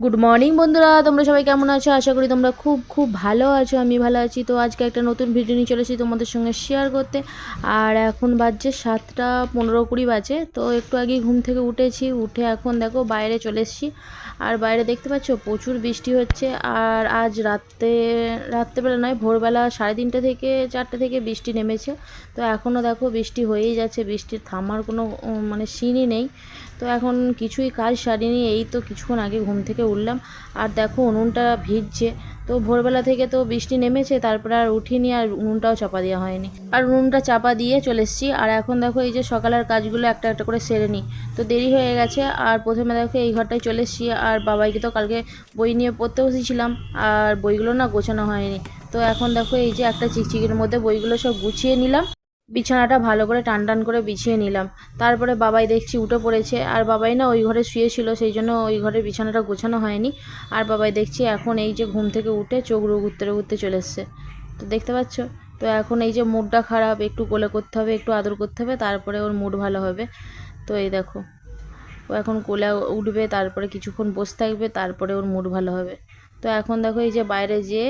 Good morning বন্ধুরা। তোমরা সবাই কেমন আছো? আশা করি তোমরা খুব খুব ভালো আছো, আমি ভালো আছি। তো আজকে একটা নতুন ভিডিও নিয়ে চলেছি তোমাদের সঙ্গে শেয়ার করতে। আর এখন বাজছে সাতটা পনেরো কুড়ি বাজে। তো একটু আগে ঘুম থেকে উঠেছি। উঠে এখন দেখো বাইরে চলে এসেছি। আর বাইরে দেখতে পাচ্ছ প্রচুর বৃষ্টি হচ্ছে, আর আজ রাত্রে রাত্রেবেলা নয়, ভোরবেলা সাড়ে তিনটে থেকে চারটে থেকে বৃষ্টি নেমেছে। তো এখনও দেখো বৃষ্টি হয়েই যাচ্ছে, বৃষ্টির থামার কোনো মানে সিনই নেই। তো এখন কিছুই কাজ সারিনি, এই তো কিছুক্ষণ আগে ঘুম থেকে উঠলাম। আর দেখো উনুনটা ভিজছে তো ভোরবেলা থেকে তো বৃষ্টি নেমেছে, তারপরে আর উঠিনি আর উনুনটাও চাপা দেওয়া হয়নি। আর উনুনটা চাপা দিয়ে চলে এসেছি। আর এখন দেখো এই যে সকালের কাজগুলো একটা একটা করে সেরে নিই। তো দেরি হয়ে গেছে আর প্রথমে দেখো এই ঘরটায় চলে এসেছি। আর বাবাইকে তো কালকে বই নিয়ে পড়তে বসেছিলাম। আর বইগুলো না গোছানো হয়নি। তো এখন দেখো এই যে একটা চিকচিকির মধ্যে বইগুলো সব গুছিয়ে নিলাম। বিছানাটা ভালো করে টান টান করে বিছিয়ে নিলাম। তারপরে বাবাই দেখছি উঠে পড়েছে, আর বাবাই না ওই ঘরে শুয়েছিল সেই জন্য ওই ঘরের বিছানাটা গোছানো হয়নি। আর বাবাই দেখছি এখন এই যে ঘুম থেকে উঠে চোখ ঘুরতে ঘুরতে চলে এসছে। তো দেখতে পাচ্ছ? তো এখন এই যে মুডটা খারাপ, একটু কোলে করতে হবে, একটু আদর করতে হবে, তারপরে ওর মুড ভালো হবে। তো এই দেখো, ও এখন কোলে উঠবে, তারপরে কিছুক্ষণ বসে থাকবে, তারপরে ওর মুড ভালো হবে। তো এখন দেখো এই যে বাইরে যেয়ে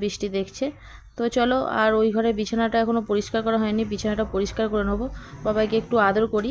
বৃষ্টি দেখছে। তো চলো, আর ওই ঘরে বিছানাটা এখনও পরিষ্কার করা হয়নি, বিছানাটা পরিষ্কার করে নেব। বাবাকে একটু আদর করি।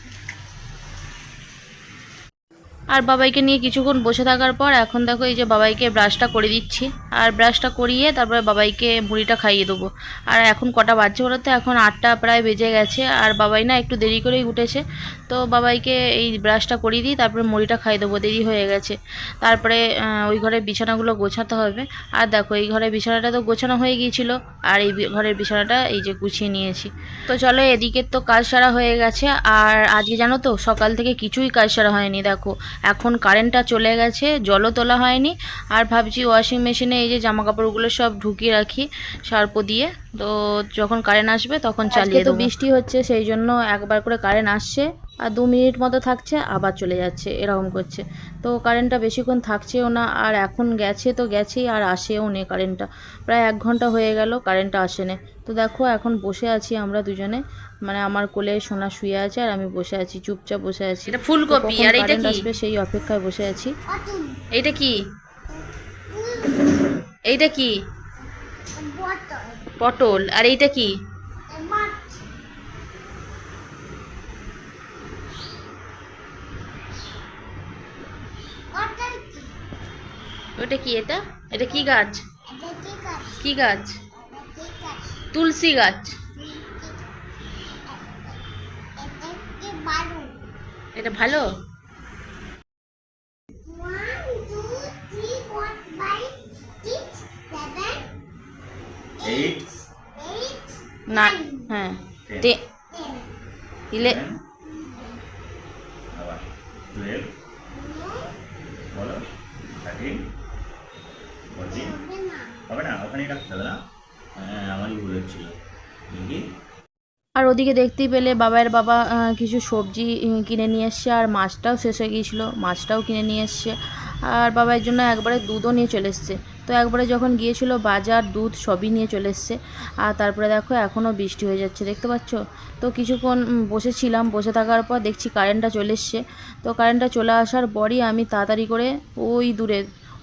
আর বাবাইকে নিয়ে কিছুক্ষণ বসে থাকার পর এখন দেখো এই যে বাবাইকে ব্রাশটা করে দিচ্ছি। আর ব্রাশটা করিয়ে তারপরে বাবাইকে মুড়িটা খাইয়ে দেবো। আর এখন কটা বাজছে বলো তো? এখন আটটা প্রায় বেজে গেছে। আর বাবাই না একটু দেরি করেই উঠেছে। তো বাবাইকে এই ব্রাশটা করিয়ে দিই তারপরে মুড়িটা খাইয়ে দেবো। দেরি হয়ে গেছে। তারপরে ওই ঘরের বিছানাগুলো গোছাতে হবে। আর দেখো, এই ঘরের বিছানাটা তো গোছানো হয়ে গিয়েছিল। আর এই ঘরের বিছানাটা এই যে গুছিয়ে নিয়েছি। তো চলো এদিকে তো কাজ সারা হয়ে গেছে। আর আজকে জানো তো, সকাল থেকে কিছুই কাজ সারা হয়নি। দেখো এখন কারেন্টটা চলে গেছে জলও তোলা হয়নি। আর ভাবছি ওয়াশিং মেশিনে এই যে জামা কাপড়গুলো সব ঢুকিয়ে রাখি সার্প দিয়ে। তো যখন কারেন্ট আসবে তখন চালিয়ে তো বৃষ্টি হচ্ছে সেই জন্য একবার করে কারেন্ট আসছে। আর দু মিনিট মতো থাকছে আবার চলে যাচ্ছে এরকম করছে। তো কারেন্টটা বেশিক্ষণ থাকছেও না আর এখন গেছে তো গেছেই আর আসেও নে কারেন্টটা প্রায় এক ঘণ্টা হয়ে গেল কারেন্টটা আসে নে। তো দেখো এখন বসে আছি আমরা দুজনে। মানে আমার কোলে সোনা শুয়ে আছে আর আমি বসে আছি চুপচাপ বসে আছি। এটা ফুলকপি আর এটা কি? আসবে সেই অপেক্ষায় বসে আছি। এইটা কি? এইটা কি? পটল আর এইটা কি? ওটা কি এটা? এটা কি গাছ? কি গাছ? তুলসী গাছ। এটা ভালো? না হ্যাঁ। ইলে ten, আবার twelve, বলো thirteen, fourteen, হবে না ওখানেই রাখতে হবে না হ্যাঁ আমারই ভুল হচ্ছিল দেখি আর ওদিকে দেখতেই পেলে বাবার বাবা কিছু সবজি কিনে নিয়ে এসছে আর মাছটাও শেষ হয়ে গিয়েছিল, মাছটাও কিনে নিয়ে এসছে। আর বাবার জন্য একবারে দুধও নিয়ে চলে এসছে। তো একবারে যখন গিয়েছিল বাজার, দুধ সবই নিয়ে চলে এসছে। আর তারপরে দেখো এখনও বৃষ্টি হয়ে যাচ্ছে, দেখতে পাচ্ছ? তো কিছুক্ষণ বসেছিলাম, বসে থাকার পর দেখছি কারেন্টটা চলে এসছে। তো কারেন্টটা চলে আসার পরই আমি তাড়াতাড়ি করে ওই দূরে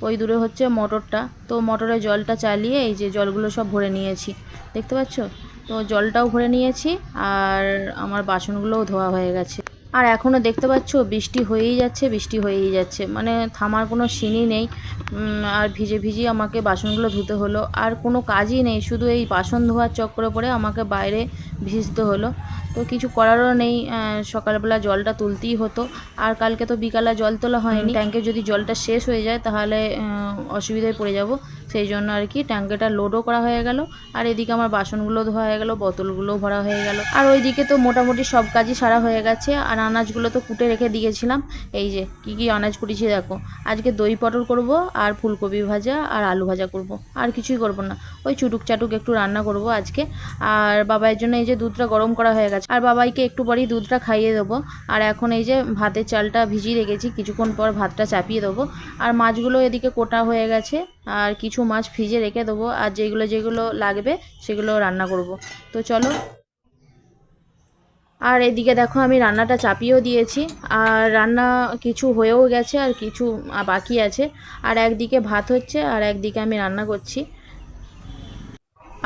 ওই দূরে হচ্ছে মোটরটা তো মোটরে জলটা চালিয়ে এই যে জলগুলো সব ভরে নিয়েছি। দেখতে পাচ্ছ? তো জলটাও ভরে নিয়েছি আর আমার বাসনগুলোও ধোয়া হয়ে গেছে। আর এখনও দেখতে পাচ্ছ, বৃষ্টি হয়েই যাচ্ছে, বৃষ্টি হয়েই যাচ্ছে। মানে থামার কোনো সিনই নেই। আর ভিজে ভিজে আমাকে বাসনগুলো ধুতে হলো। আর কোনো কাজই নেই, শুধু এই বাসন ধোয়ার চক্করে পড়ে আমাকে বাইরে ভিজতে হলো। তো কিছু করারও নেই সকালবেলা জলটা তুলতেই হতো। আর কালকে তো বিকালে জল তোলা হয়নি। ট্যাঙ্কে যদি জলটা শেষ হয়ে যায় তাহলে অসুবিধায় পড়ে যাব। সেই জন্য আর কি ট্যাঙ্কেটা লোডও করা হয়ে গেল। আর এদিকে আমার বাসনগুলো ধোয়া হয়ে গেল বোতলগুলোও ভরা হয়ে গেল। আর ওইদিকে তো মোটামুটি সব কাজই সারা হয়ে গেছে। আর আনাজগুলো তো কুটে রেখে দিয়েছিলাম। এই যে কি কি আনাজ কুটেছি দেখো। আজকে দই পটল করব আর ফুলকপি ভাজা আর আলু ভাজা করব। আর কিছুই করব না। ওই চুটুক চাটুক একটু রান্না করব আজকে। আর বাবাইয়ের জন্য এই যে দুধটা গরম করা হয়ে গেছে আর বাবাইকে একটু পরেই দুধটা খাইয়ে দেবো। আর এখন এই যে ভাতের চালটা ভিজিয়ে রেখেছি, কিছুক্ষণ পর ভাতটা চাপিয়ে দেবো। আর মাছগুলো এদিকে কোটা হয়ে গেছে, আর কিছু মাছ ভিজে রেখে দেবো। আর যেগুলো যেগুলো লাগবে সেগুলো রান্না করব। তো চলো। আর এদিকে দেখো আমি রান্নাটা চাপিয়েও দিয়েছি। আর রান্না কিছু হয়েও গেছে, আর কিছু বাকি আছে। আর একদিকে ভাত হচ্ছে, আর একদিকে আমি রান্না করছি।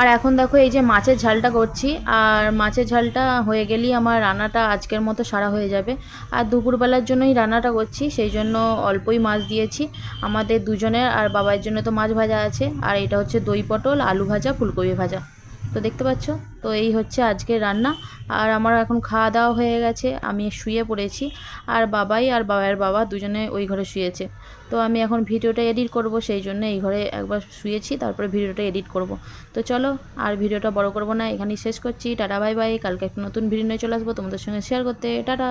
আর এখন দেখো এই যে মাছের ঝালটা করছি, আর মাছের ঝালটা হয়ে গেলেই আমার রান্নাটা আজকের মতো সারা হয়ে যাবে। আর দুপুরবেলার জন্যই রান্নাটা করছি, সেই জন্য অল্পই মাছ দিয়েছি। আমাদের দুজনের আর বাবার জন্য তো মাছ ভাজা আছে, আর এটা হচ্ছে দই পটল, আলু ভাজা, ফুলকপি ভাজা। তো দেখতে পাচ্ছ? তো এই হচ্ছে আজকের রান্না। আর আমার এখন খাওয়া দাওয়া হয়ে গেছে। আমি শুয়ে পড়েছি। আর বাবাই আর বাবার বাবা দুজনে ওই ঘরে শুয়েছে। তো আমি এখন ভিডিওটা এডিট করব, সেই জন্য এই ঘরে একবার শুয়েছি, তারপরে ভিডিওটা এডিট করব। তো চলো, আর ভিডিওটা বড় করব না, এখানেই শেষ করছি। Tata, bye bye. কালকে একটা নতুন ভিডিও নিয়ে চলে আসব তোমাদের সঙ্গে শেয়ার করতে। টাটা!